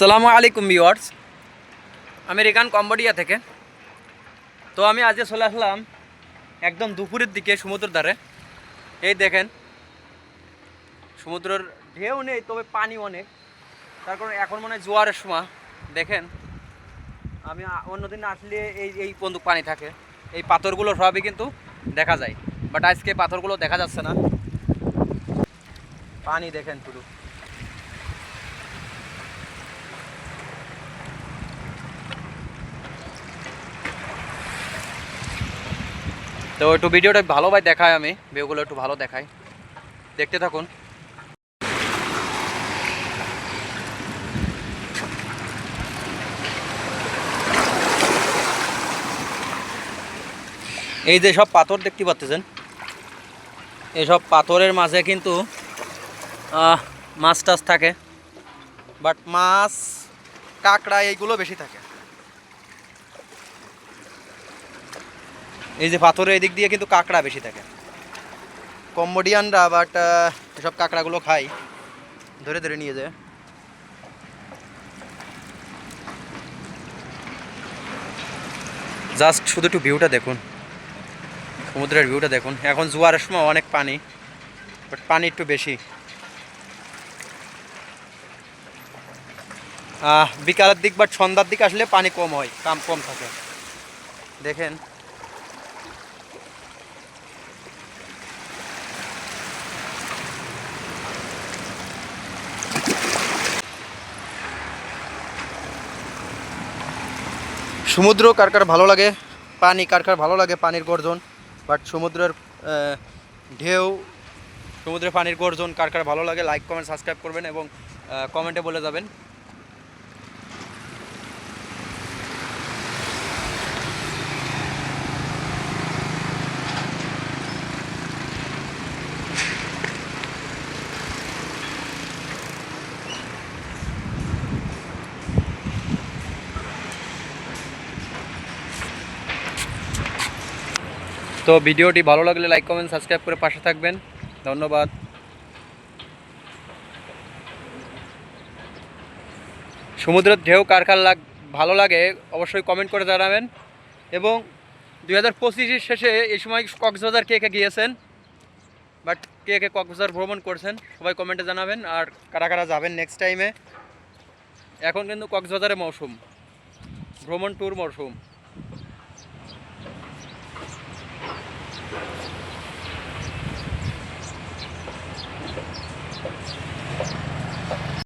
সালামু আলাইকুম viewers American Cambodia থেকে। তো আমি আজকে চলে আসলাম একদম দুপুরের দিকে সমুদ্রের ধারে। এই দেখেন, সমুদ্রের ঢেউ নেই, তবে পানি অনেক। তার কারণ এখন মনে হয় জোয়ারের সময়। দেখেন, আমি অন্যদিন আসলে এই এই বন্দুক পানি থাকে। এই পাথরগুলো সবই কিন্তু দেখা যায়। বাট আজকে পাথরগুলো দেখা যাচ্ছে না। পানি দেখেন শুধু। তো একটু ভিডিওটা ভালোভাবে দেখায় আমি, ভিউগুলো একটু ভালো দেখাই। দেখতে থাকুন। এই যে সব পাথর দেখতে পাচ্ছেন? এইসব পাথরের মাঝে কিন্তু মাছ টাছ থাকে বাট মাছ, কাঁকড়া এইগুলো বেশি থাকে। এই যে পাথরের এদিক দিয়ে কিন্তু কাঁকড়া বেশি থাকে। কম্বোডিয়ানরা বাট এসব কাঁকড়াগুলো খায়। ধরে ধরে নিয়ে যায়। জাস্ট শুধু একটু ভিউটা দেখুন। সমুদ্রের ভিউটা দেখুন। এখন জোয়ারের সময় অনেক পানি বাট পানি একটু বেশি। বিকালের দিক বা সন্ধ্যার দিক আসলে পানি কম হয়, কাম কম থাকে। দেখেন। সমুদ্র কার কার ভালো লাগে? পানি কার কার ভালো লাগে? পানির গর্জন। বাট সমুদ্রের ঢেউ, সমুদ্রের পানির গর্জন কার কার ভালো লাগে? লাইক কমেন্ট সাবস্ক্রাইব করবেন এবং কমেন্টে বলে যাবেন। তো ভিডিওটি ভালো লাগলে লাইক, কমেন্ট, সাবস্ক্রাইব করে পাশে থাকবেন। ধন্যবাদ। সমুদ্রের ঢেউ কার কার লাগ, ভালো লাগে অবশ্যই কমেন্ট করে জানাবেন। এবং দুই হাজার পঁচিশের শেষে এই সময় কক্সবাজার কে কে গিয়েছেন? বাট কে কে কক্সবাজার ভ্রমণ করছেন, সবাই কমেন্টে জানাবেন। আর কারা কারা যাবেন নেক্সট টাইমে এখন কিন্তু কক্সবাজারের মৌসুম, ভ্রমণ ট্যুর মৌসুম।